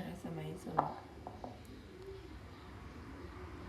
หาสมัยสุ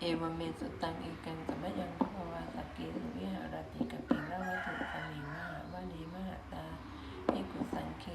เอวเมสุตังเอกังสัมยังพระวาสักเกสุวิหารติกปิละวัตถุสมิมหาวานีมหาตาภิกุสังเค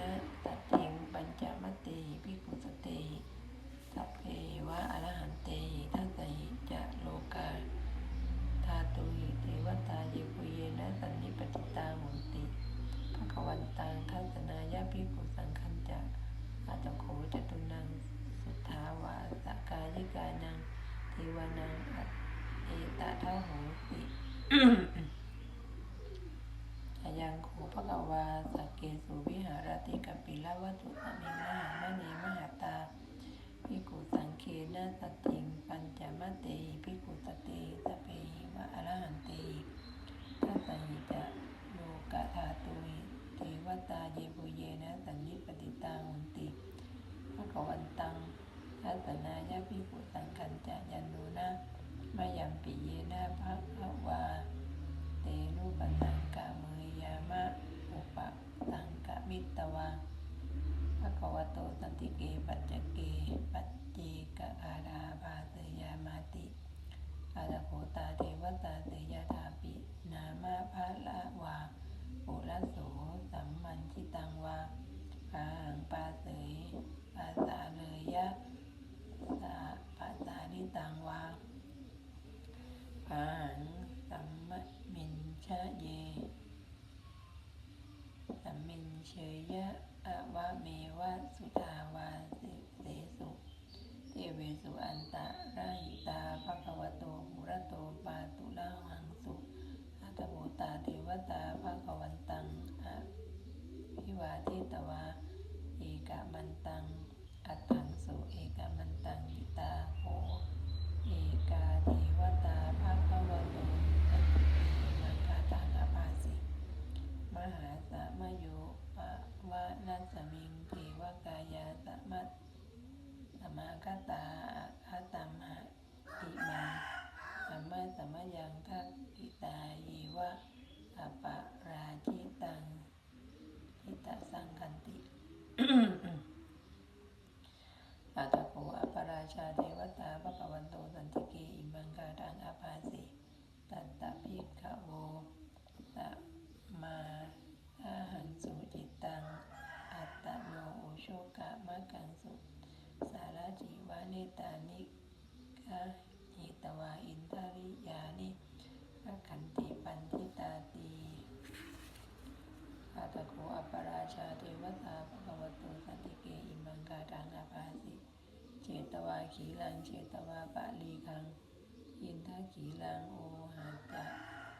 นะตัดทิงปัญจมตติภิกุสเตหิสัพเพวะอรหันเตหิทัสสหิจะโลกาธาตุหิเทวตาเยปุเยนะสันนิปติตาหุนติภะคะวันตังทัศนายาภิกุสังคัญจะ อาจโขจตุนัง สุทธาวาสกายิกานังเทวานังอัตเอตะทะโหติอายังโขภะกวาสักเกสุวิหารติกัปปิละวัตถุสมิงมหามณีมหาตาภิกขุสังเคนะสตติงปัญจมเตหิภิกขุสเตสพเพหิวะอรหันเตหิทัสสหิจะโลกะธาตุหิเทวตาเยปุเยนะสันนิปติตาหุนติ ภะคะวันตังทัสสนายาภิกขุสังคัญจะยันโนนะมายัมปิเยนะภะคะวา เตนุปสังกะเมยยามะอุปสังกะมิตวาภะคะวโตสันติเกปัจจเกปัจเจกะอาราภาเตยามาติอาตโคตาเทวตาเตยธาปิ นามาภาละวาปุระโสสัมมันชิตังวาปาหังปาเสยปาสาเลยยะสาปาสานิตังวา ปาหังสัมมมินชะเยสัมมินเชยยะอวะเมวะสุทาวาสิเสสุเทเวสุอันตะราหิตาภควโตหุระโตปาตุละหังสุอัตโบตาเทวตาภควันตังอะพิวาทิตวาเอกมันตังอัตถังสุเอกามันตังกิตาโห เอกาเทวตาภาควโตสันติเกมังคาตังอภาสิ มหาสามโยปะวะนัสมิงเทวกายาสมัตสมาคตาคตัมหะอิมาสัมมาสัมมายังทักกิตาเยวะอปะราชิตังทิตสังคันติ อาตโกอปราชาเทวตาภะคะวันโตสันติเกอิมังคาทังอภาสิตัตตะพิกขโวสัมมาอาหังสุจิตตัง อัตตโนโอโชกะมะกังสุ สาร จีวานิตานิกะหิตวาอินทริยานิพระขันติปันทิตาตีอาตโกอปราชาเทวตาภะควะโตสันติเกอิมังคาทังอภาสิเจตวาขีลังเจตวาปะลีคัง อินทขีลังโอหัตตะ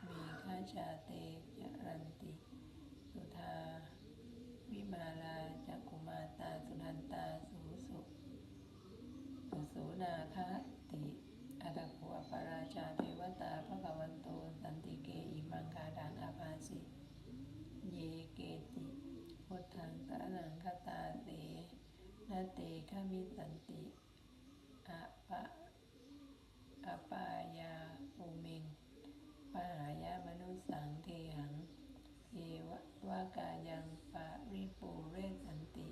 มีฆาชาเต นาคาติอัตโกปราชาเทวตาภะคะวันโตสันติเกอิมังคาดังอาภาสิเยเกติพุทธังสรนังคตาเตนาเตขมิสันติอะปะอะปายาภูมิงปหายามนุสังเทหังเอวะวากายังปะริปูเรสันติ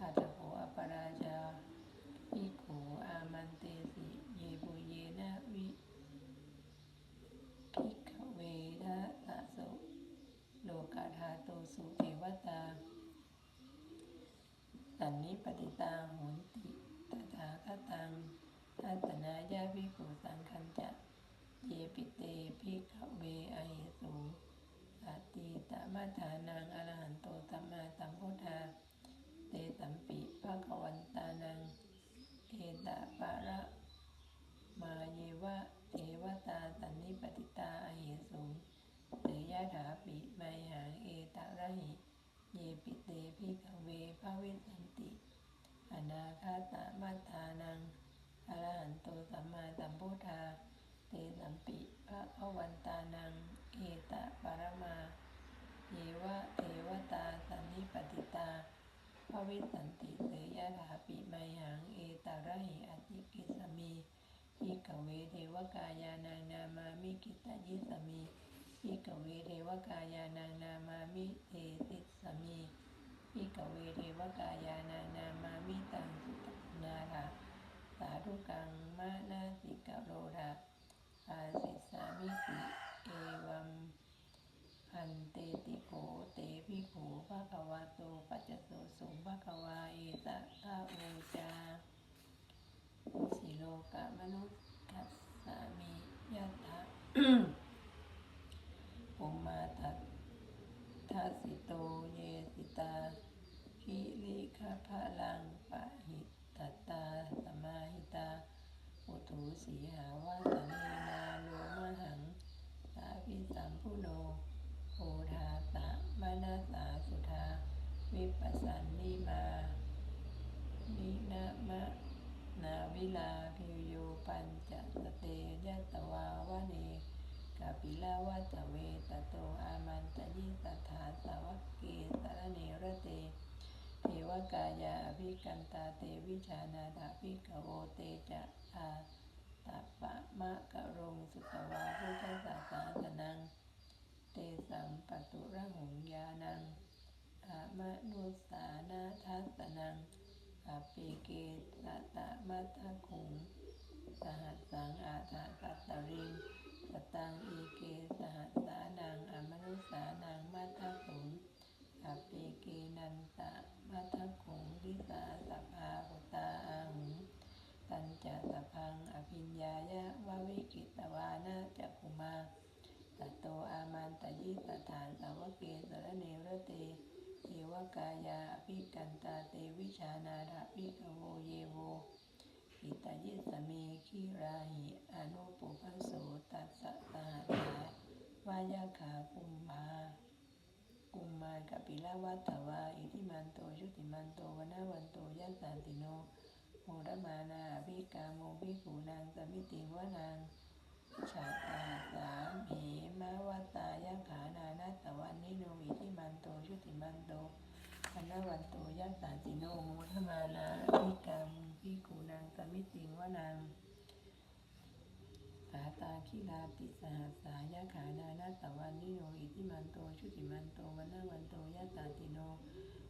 อาตโขอปราชาภิกขุอามันเตสิ เยปุเยนะวิภิกขเวนะสะโสโลกาธาโตสุเทวตา สันนิปติตาโหนติตถาคตังทัตนายาภิกุสังคัญจะเยปิเตภิกเวอหิสูสัตติตมัฏฐานังอรหันโตสัมมาสัมพุทธา เตสัมปิภะควันตานัง เอตะปะระมาเยวะเทวตาสันนิปติตาอหิสูเตยะถาปิไมหังเอตะระหิ เยปิเตภิกเวภะวิสัน อนาคาตมัฏฐานังอรหันโตสัมมาสัมพุทธาเตสัมปิภะคะวันตานัง เอตะปรมาเยวะเทวตาสันนิปติตาภวิสันติเสยถาปิไมหัง เอตระหิอติกิสมีพิกเวเทวกายานังนามามิกิตายิสมีพิกเวเทวกายานังนามามิเทติสมี พิกเวเทวกายานังนามามิวิตังสุตนาราสาธุกังมานาสิกโรดาอาสิสามิติเอวัมพันเตติโขเตพิโขภะคะวะโตปัจจโสสุภะคะวาเอตะทะโอจาสิโลกะมนุสทัสสามิยะถะ ภุมมาทัสทัสสิโตเยสิตา คิริคาพ ลังปะหิตตาสมาหิตาอุตุสีหาวาสเนนาโลมหังสาพิสัมพุโนโพธาตะมนาสาสุธา วิปัสสันนิมานินะมะนาวิลาพิโยปัญจสเตยะตวาวะเนกาปิลาวัตเวตโตอามันตยิสถาสาวกเกสารเนระเต เทวกายาอภิกันตาเตวิชานาถาภิกขโวเตจะอาตัปปะมะกะรงสุตวาพุทธศาสาสนัง เตสัมปตุระหงยานังอามะนุสานาทัสนังอเปเกสะตะมัทะขุงสหัสสังอาถาตัตตริงสตังอีเกสหัสสานังอมนุสานังมัทะขุงอปเปเกนันตะมัทคุงลิสาสภาหุตาอาหุงตันจะสะพัง อิญญายะวะวิกิตวานาจักขุมาตโตอามันตยิสถานสาวเกสรเนระเตเทวกายาอภิกันตาเตวิชานาถาภิกโวเยโวอิตายิสเมขีราหิอนุปุพโสตัสสะสหัสสาวายาขาคุมมากุมมากปิลาวัตถวาอิทิมันโตชุติมันโตวนาวันโตยัสสันติโน โมรมานาอภิกาโมภิกขุนางสมิติวานางชาตาสามเหมาวตายะขานานาตวันนิโนอิทิมันโตชุติมันโตวนาวันโตยัสสันติโนโมรมานาอภิกาโมภิกขุนางสมิติวานางสาตาคิลาติสหัสายะขานานาตวันนิโนอิทิมันโตชุติมันโตวันนาวันโตยัสสาติโน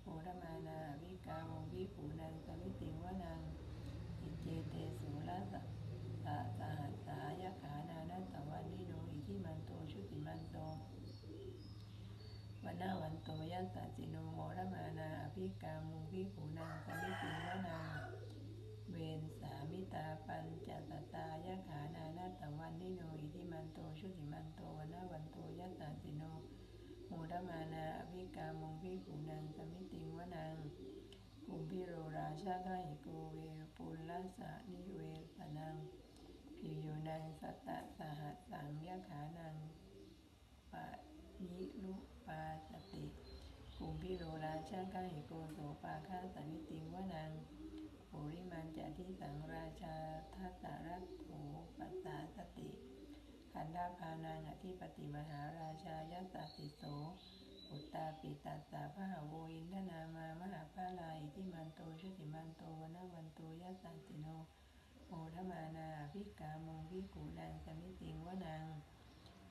โมรมานาวิกาวงวิปูนังสมิติวนัง เจเตสุลาสะสะสหัสสายขานานาตวันนิโนอิทิมันโตชุติมันโตวันนาวันโตยัสสาติโนโมรมานาอภิกามุวิปูนังสมิติวนังเวนสามิตาปัญจตตายะขานานาตวันนิโนอิทิมันโตชุติมันโตวันนาวันโตยัสสาติโนโมรมานาอภิกามงพิกุนังสมิติงวนังกุมพิโรราชาไกหิโกเว ปุลลสะนิเวสนังพิโยนังสัตตะสหัสสังยะขานังปะยิลุปาสติกุมพิโรราชาไกหิโกโสปาคาสมิติงวนังปุริมันจะที่สังราชาทัตตารัตโถปัสสาสติขันธาพานังอธิปติมหาราชายัสสติโส อุตตาปิตัสสะพะหาโวอินทนามามหาภาลาอิทิมันโตชุติมันโตวนาวันโตยัสสันติโนโมทมานาอภิกามงพิกูนังสมิติงวนัง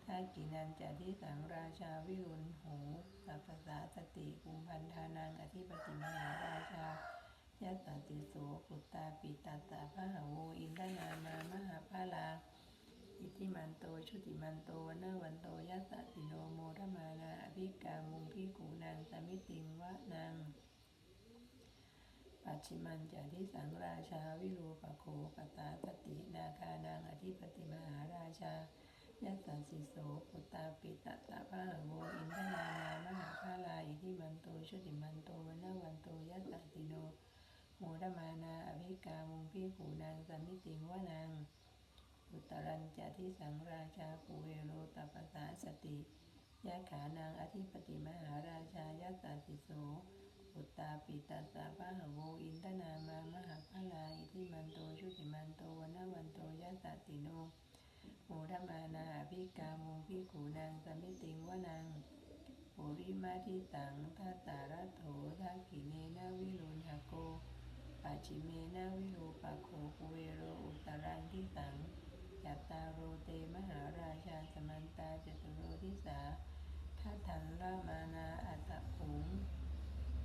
ทากินันจะที่สังราชาวิรุณโหสัพสาสติกุมพันธานังอธิปติมหาราชายัสสติโสปุตตาปิตาตาพะหาโวอินทนามามหาภาลาอิทิมันโตชุติมันโตวันนวันโตยัสสติโนโมทมานาอ ภิกามุงพิกูนางสมิติงวะนางปัจฉิมันจะทิสังราชาวิรูปโคปตาสตินาคานางอธิปติมหาราชายัสสสิโสปุตตาปิตตาพะหาโวอินทนามามหาภาลาอิทิมันโตชุติมันโตวันวันโตยัสสติโนโมรมานาอภิกามุงพิขูนางสมิติงวานางอุตรัญจะที่สังราชาภูเวโรตปสาสติ ยะขานางอธิปติมหาราชายัสาติโสอุตตาปิตัสสะพะหโวอินทนามามหาภาลาอิทิมันโตชุติมันโตวันวันโตยัสสาติโนโมรมานาภิกามุงพิขูนางสมิติงวานางปุริมาทิตังทัตตารัตโถทักขิเนนาวิรุณหโกปัจฉิเมนาวิรูปโคกุเวโรอุตรันทิสังจัตตาโรเตมหาราชาสมันตาจตุโรทิสา ทัตถันรามานาอัตตขุง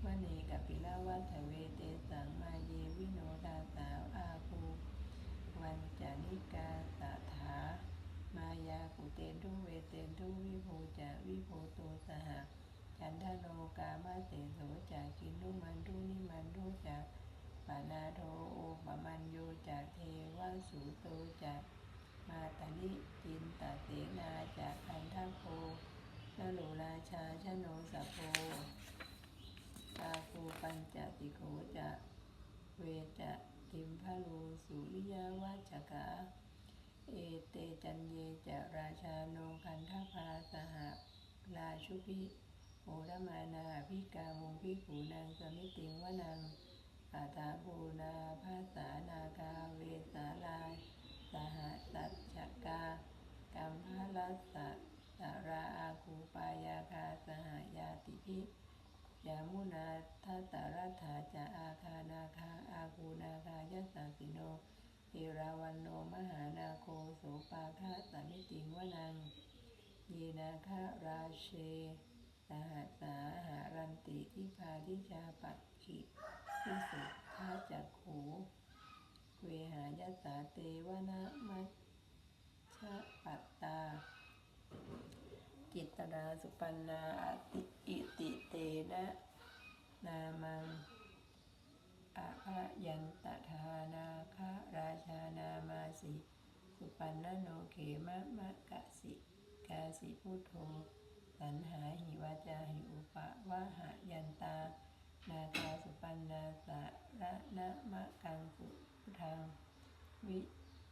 มณีกัปปิลาวัฏเวเตสังมาเยญจานิกาสถามายากุเตนทุเวเตนทุวิภูจะวิภูโตสหจันทโนกามาเสโสจากินุมันทุนิมันทุจากปานาโทโอปมันโยจากเทวสุโตจากมาตานิจินตเสนาจากคันทโพน โลราชาชโนสโพปาคูปัญจติโขจะเวจะกิมพะโลสุริยวัจกาเอเตจันเยจะราชาโนคันทภาสหราชุพิโอรมานาพิกามุงพิขูนางสมิติงวนังอาตาภูนาภาษานาคาเวสาลาสหสัจจกากัมพลัสสะ สาราอาคูปายาคาสหายาติพิยามุนาทัตารัฐาจะอาคานาคาอาคูนาคายสสาสิโนเอราวันโนมหานาโคโสปาคะสามิติงวนังเยนาคะราเชสหัสาหารันติทิพาทิชาปักขิพิสุทธาจักขูเวหายสสาเตวนะมัชชะปัตตา จิตตนาสุปันนาติอิติเตนะนามังอะภะยันตทานาคะราชานามาสิสุปันนโนเขมะมะกะสิกาสิพุทโธสันหาหิวาจาหิอุปะวะหะยันตา นาคาสุปันนาสะระนะมะกังสุพุทธังวิ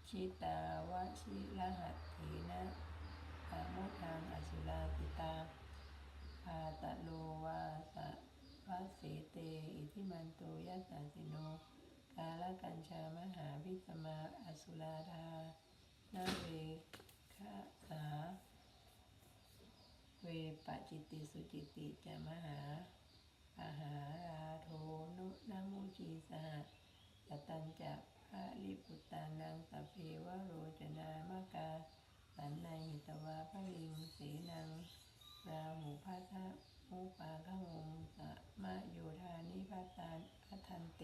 ชิตาวชิรหัตเถนะ อะมุทังอสุราติตาพาตะโลวาสะวะเสเต อิทิมันโตยัสสาสิโนกาลกัญชามหาวิสมาอสุราธานาเวคะสา เวปะจิตติสุจิตติจะมหาอาหาราโทนุนามุจีสหสตัญจะพระลิปุตตานังตะเพวโรจนามกา สันในหิตวาพระลิงเสนังราหุพัทะมุปาขวงสะมะโยธานิพัตานพัทันเต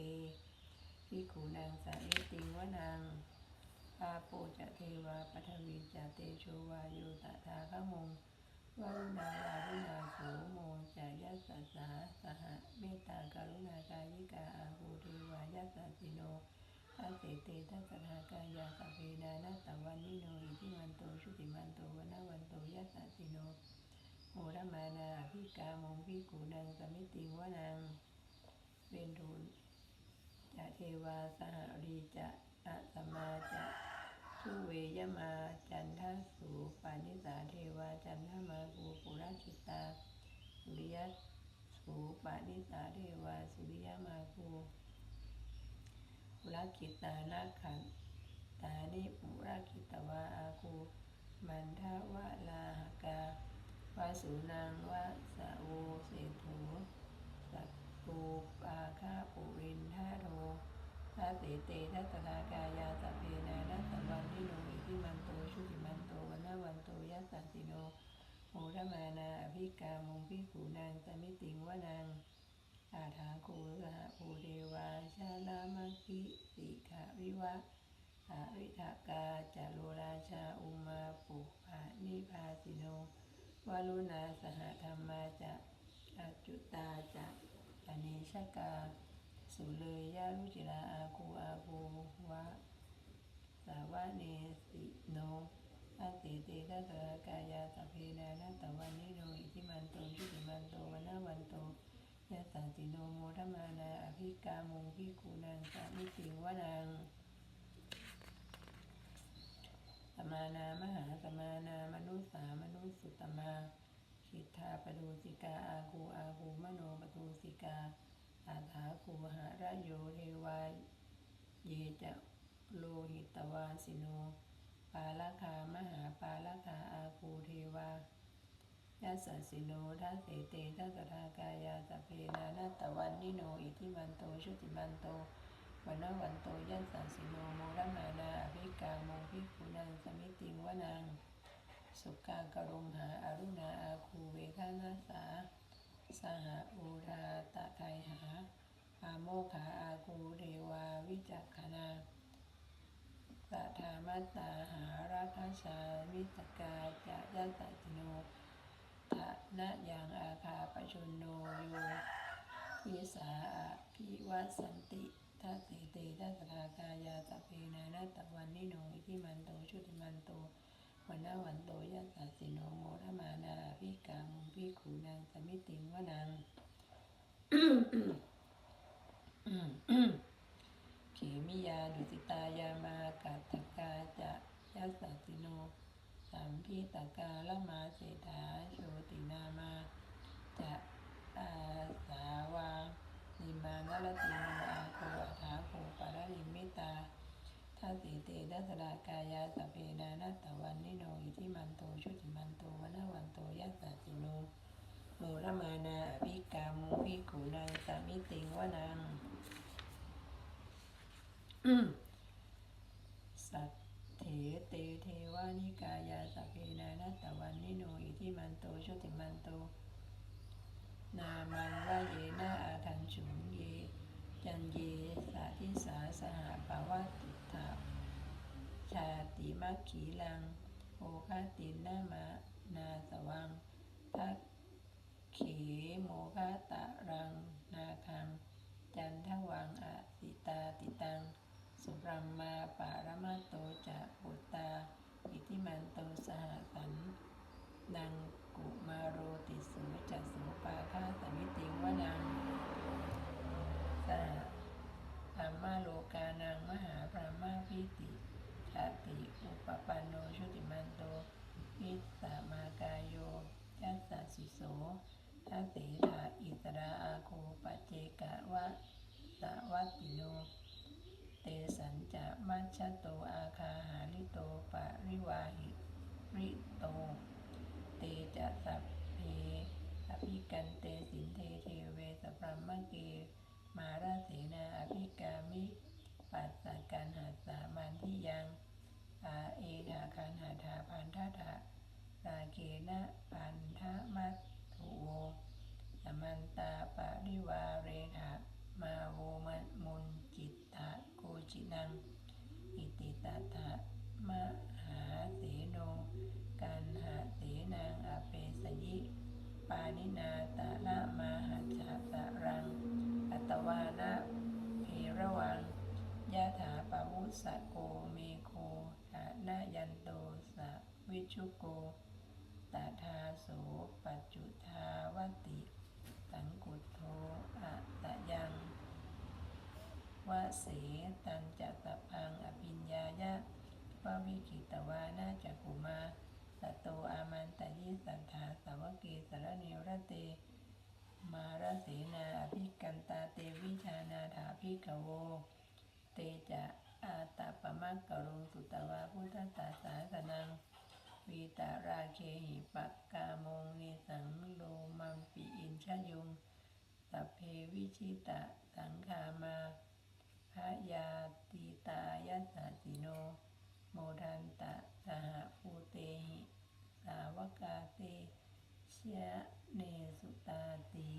พิขูนางสาเอติงวนางปาโปจะเทวาปทวีจะเตโชวาโยตถาขมงวารุณาวารุณาโสโมจะยัสสะสาสหเมตตากรุณากายิกาอาภูเทวายัสสะสิโน ทัสเสเตทัสหากายาสพเพนานาตวันนิโนอิทิมันโตชุติมันโตวนาวันโตยัสสิโนโมรมานาพิกามงพิกูนังสมิติงวนังเป็นทุนจะเทวาสหรีจะอะสมาจะทุเวยมาจันทสูปานิสาเทวาจันทมาภูปุราชิตาสุริยสูปานิสาเทวาสุริยมาภู ปุราคิตานาขันตานิปุราคิตวาอาคูมันทวะลาหกาวาสุนังวะสะโวเศรษโถสัตตูปาคาปุรินทาโททัสเสเตทัสสนากายาสัพเพนานัสสวันทิโนอิทิมันโตชุติมันโตวันนวันโตยัสสันติโนโมทมานาอภิกามุงพิขูนางสมิติงวานางาถาโคสหภูเทวาชาลามังคิสิขาวิวะอาริทากาจาโลราชาอุมาปุปะนิพาสิโนวารุณาสหธรรมาจะอาจุตาจะอเนชกา สุเลยยารุจิราอาคูอาภูวะสาวะเนสิโนอาเตเตทัสสะกายาสพเพนานัตตวันนิโนอิทิมันโตชุติมันโตวนนาวันโต ยัสสันติโนโมทมานาอภิกามุงพิคูนังสามิติงวนังสมานามหาสมานามนุสสามนุสสุตมาคิทธาปดูสิกาอาคูอาคูมโนปตูสิกา อาถาคูหาระโยเทวาเยจะโลหิตวาสิโน ปาลคามหาปาลคาอาคูเทว ยัสสะสิโนทัสเสเตทัสสะทากายาสเพนานาตวันนิโน อิทิมันโตชุติมันโตวันนวันโตยัสสะสิโนโมรมานาอภิกาโมภิกุนังสมิติงวนัง สุกากรุงหาอารุณาอาคูเวคานาสา สหอุราตะไทยหาอาโมขาอาคูเทวาวิจักขนาสัทธามัตตาหาราคาชาวิตกาจะยัสสะติโน ทะนะยังอาคาปชนโนโยวิสาอะพิวัสสันติทัสสิเตทัสสะกายาตะเพนานาตะวันนิโนอิทิมันโตชุติมันโตวันนาวันโตยัสสะสิโนโมทมานาพิกามุพิขูนางสมิติงวนังเขมิยาดุสิตายามากัตถกาจะยัสสะสิโน สัมพิตกาละมาเศรษฐาโชตินามาจะอาสาวานิมานรติโนอาโคอัฐาโคปารลิมิตาทัสสิเตดัสรากายาสเพนานัตตวันนิโนอิทิมันโตชุติมันโตวนวันโตยัสสะสิโนโมรมานาอภิกามุภิกุนังสามิติงวนังสัต เถเตเทวานิกายาสพเพนานัตวันนิโนอิทิมันโตชติมันโต นามันวะเยนะอาทันฉุงเย จันเยสาธิสาสหปาวะติถาชาติมัคขีลังโอคาตินนามานาสวังทักเขโมคาตะรังนาคัง จันทวังอติตาติตัง สุรัมมาปารมาโตจะปุตตา อิทิมันโตสหสันนังกุมาโรติสุจัสสุปาคาสมิติงวนังสหธรรมาโลกานังมหาพระมาพิติชาติอุปปันโนชุติมันโตวิสามากายโยยัสสะสิโสทัสเสธาอิสราอาโคปเจกะวะสะวัติโน มัชชโตอาคาหาริโตปะริวาหิริโต เตจะสัพเพอภิกันเตสินเทเทเวสพรัมมะเก มาราเสนาอภิกามิปัสสกันหัสามันทิยังอาเอธาคันหาธาพันธะธาราเกนะพันธะมัตถุโวสมันตาปริวาเรหะมาโวมันมุนจิตตะโกจินัง อิติตถะมหาเสโน กันหาเสนางอเปสยิ ปานินาตะละมาหัจฉะตะรัง อัตวานะเพระวังยะถาปวุสสะโกเมโคหานายันโตสะวิชุโกตาทาโสปั จจุทาวติ สังกุตโทอะตะยังวะเสตันจะตะพังอภิญญายะวะวิกิตวานาจักุมาตโตอามันตยิสัทธาสาวเกสรเนวรเต มารเสนาอภิกันตาเตวิชานาถาภิกขโว เตจะอาตาปะมักกรุงสุตวาพุทธตาสาสนัง วีตาราเคหิปักกามงเนสังโลมังปิอินชยุงสัพเพวิชิตะสังขามาพระยาติตายัสสะสิโน โมทันตะสหภูเตหิสาวกาเตชะเนสุตาตี